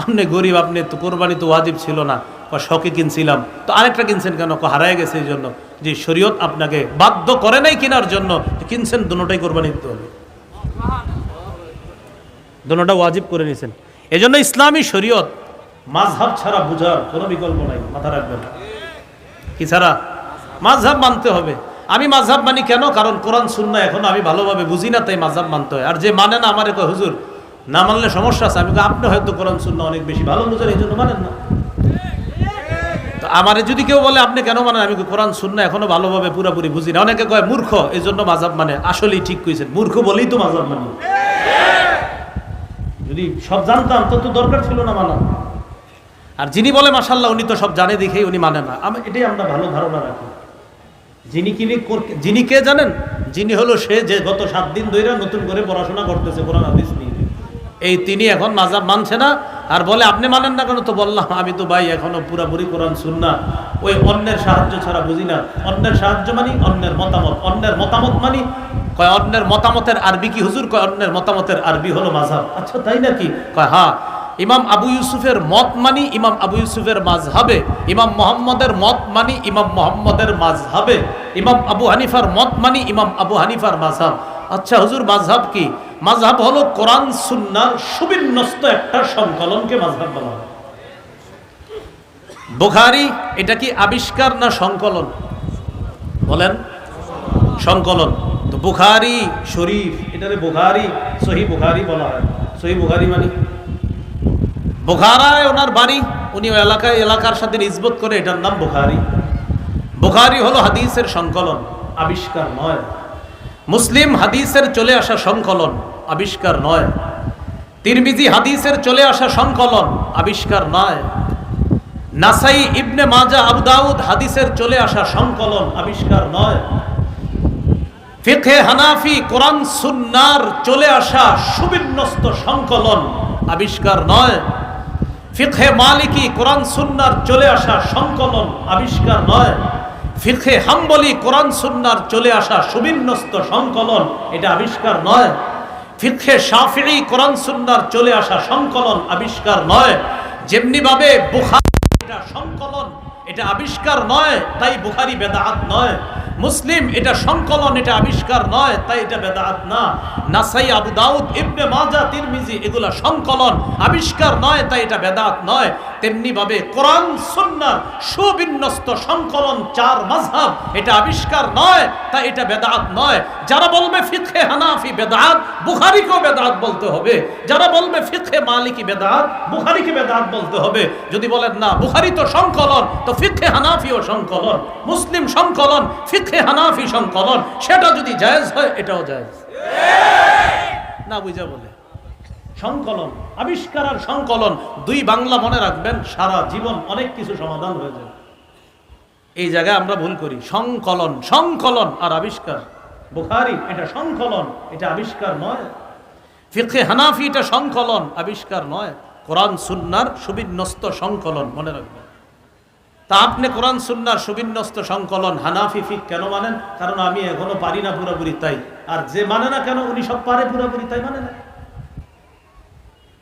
আপনি গরিব, আপনি তো কোরবানি তো ওয়াজিব ছিল না। শখে কিনছিলাম। তো আরেকটা কিনছেন কেন? হারায় গেছে এই জন্য। যে শরীয়ত আপনাকে বাধ্য করে নাই কেনার জন্য কিনছেন দুটোটাই কোরবানি দিতে হবে। দুটোটা ওয়াজিব করে নিয়েছেন এই জন্য ইসলামী শরীয়ত মাঝহাব ছাড়া বুঝার কোনো বিকল্প নাই। মাথা রাখবেন। কি ছাড়া? মাঝহাব মানতে হবে। আমি মাঝহাব মানি কেন? কারণ কোরআন সুন্না এখন আমি ভালোভাবে বুঝি না, তাই মাঝহাব মানতে হয়। আর যে মানে না, আমার হুজুর না মানলে সমস্যা আছে। আমি আপনি হয়তো কোরআন সুন্না অনেক বেশি ভালো বুঝেন এই জন্য মানেন না। তো আমারে যদি কেউ বলে, আপনি কেন মানেন? আমি কোরআন সুন্না এখনও ভালোভাবে পুরোপুরি বুঝি না। অনেকে কয়, মূর্খ। এই জন্য মাঝহাব মানে আসলেই ঠিক কইছেন। মূর্খ বলেই তো মাঝহাব মানে। যদি সব জানতাম, তো তো দরকার ছিল না মানা আর যিনি বলে মাসাল্লাহ উনি তো সব জানে দেখেই উনি মানে না। আমি, এটাই আমরা ভালো ধারণা রাখি। যিনি কিনি যিনি কে জানেন? যিনি হলো সে যে গত সাত দিন ধরে নতুন করে পড়াশোনা করতেছে, কোরআন, হাদিস। এই তিনি এখন মাজাব মানছে না। আর বলে, আপনি মানেন না কেন? তো বললাম, আমি তো ভাই এখনও পুরাপুরি কোরআন শুননা ওই অন্যের সাহায্য ছাড়া বুঝি না। অন্যের সাহায্য মানি, অন্যের মতামত। অন্যের মতামত মানি, কয়, অন্যের মতামতের আরবি কি হুজুর? কয়, অন্যের মতামতের আরবি হলো মাঝহাব আচ্ছা তাই নাকি? কয় হ্যাঁ। ইমাম আবু ইউসুফের মত মানি, ইমাম আবু ইউসুফের মাঝহাবে। ইমাম মোহাম্মদের মত মানি, ইমাম মোহাম্মদের মাঝহাবে। ইমাম আবু হানিফার মত মানি, ইমাম আবু হানিফার মাঝহাব। আচ্ছা হুজুর, মাঝহাব কি? মাঝহাব হলো কোরআন, সুন্না, সুবিন্যস্ত একটা সংকলনকে মাঝহাব বলা হয়। বুখারি, এটা কি আবিষ্কার না সংকলন? বলেন। সংকলন। তো বুখারি, শরীফ, এটারে বুখারি সহি বুখারি বলা হয়। সহি বুখারি মানে? বুখারায় ওনার বাড়ি উনি এলাকায়, এলাকার সাথে নিজবত করে এটার নাম বুখারি। বুখারি হলো হাদিসের সংকলন, আবিষ্কার নয়। মুসলিম হাদিসের চলে আসা সংকলন, আবিষ্কার নয়। তিরমিজি হাদিসের চলে আসা সংকলন, আবিষ্কার নয়। নাসাই ইবনে মাজা আবু দাউদ হাদিসের চলে আসা সংকলন, আবিষ্কার নয়। ফিখে হানাফি, কোরআন, সুন্নার চলে আসা সুবিন্যস্ত সংকলন, আবিষ্কার নয়। ফিখে মালিকি, কোরআন, সুন্নার চলে আসা সংকলন, আবিষ্কার নয়। ফিখে হাম্বলি কোরআন সুন্নার চলে আসা সুবিন্যস্ত সংকলন, এটা আবিষ্কার নয়। ফিখে সাফিরি কোরআন সুন্নার চলে আসা সংকলন আবিষ্কার নয়। যেমনি ভাবে বুখারি এটা সংকলন, এটা আবিষ্কার নয়, তাই বুখারি বেদাহাত নয়। মুসলিম, এটা সংকলন, এটা আবিষ্কার নয়, তাই এটা বেদাত না। নাসাই আবু দাউদ, ইবনে মাজা তিরমিজি, এগুলা সংকলন, আবিষ্কার নয়, তাই এটা বেদাত নয়। তেমনি ভাবে কোরআন সুন্নার সুবিন্যস্ত সংকলন, চার মাযহাব, এটা আবিষ্কার নয়, তাই এটা বেদাত নয়। যারা বলবে ফিকহে হানাফি বেদাত, বুখারীকেও বেদাত বলতে হবে। যারা বলবে ফিকহে মালিকি বেদাত, বুখারীকে বেদাত বলতে হবে। যদি বলেন না, বুখারি তো সংকলন, তো ফিকহে হানাফিও সংকলন, মুসলিম সংকলন ফিকহে হানাফি সংকলন সেটা যদি জায়েজ হয় এটাও জায়েজ। না বুঝা বলে। সংকলন আবিষ্কার আর সংকলন দুই বাংলা মনে রাখবেন সারা জীবন অনেক কিছু সমাধান হয়ে যাবে। এই জায়গায় আমরা ভুল করি। সংকলন সংকলন আর আবিষ্কার। বুখারি এটা সংকলন এটা আবিষ্কার নয়। ফিখে হানাফি এটা সংকলন আবিষ্কার নয়। কোরআন সুন্নার সুবিন্যস্ত সংকলন মনে রাখবেন। তা আপনি কোরআন সুন্নার সুবিন্যস্ত সংকলন হানাফি ফিক কেন মানেন? কারণ আমি এখনও পারি না পুরোপুরি তাই। আর যে মানে না কেন উনি সব পারে পুরোপুরি তাই মানে না।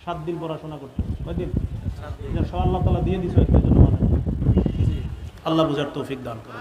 সাত দিন পড়াশোনা করতে কয়দিন আল্লাহ তালা দিয়ে দিছে জন্য মানে আল্লাহ বুঝার তৌফিক দান করে